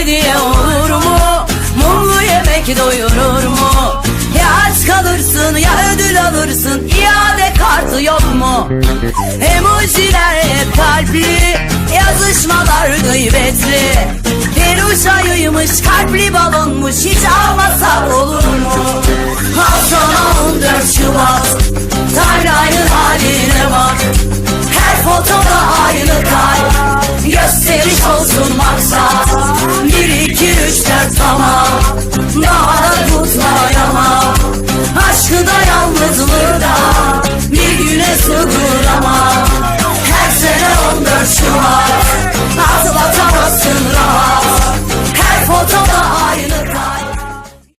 hediye olur mu? Mumlu yemek doyurur mu? Ya aç kalırsın ya ödül alırsın iade kartı yok mu? Emojiler hep kalpli Yazışmalar gıybetli Peruş ayıymış kalpli balonmuş Hiç almasak olur mu? Al sana 14 Şubat Tarlayın haline bak Her fotoda aynı kalp Gösteriş olsun Anadolu'da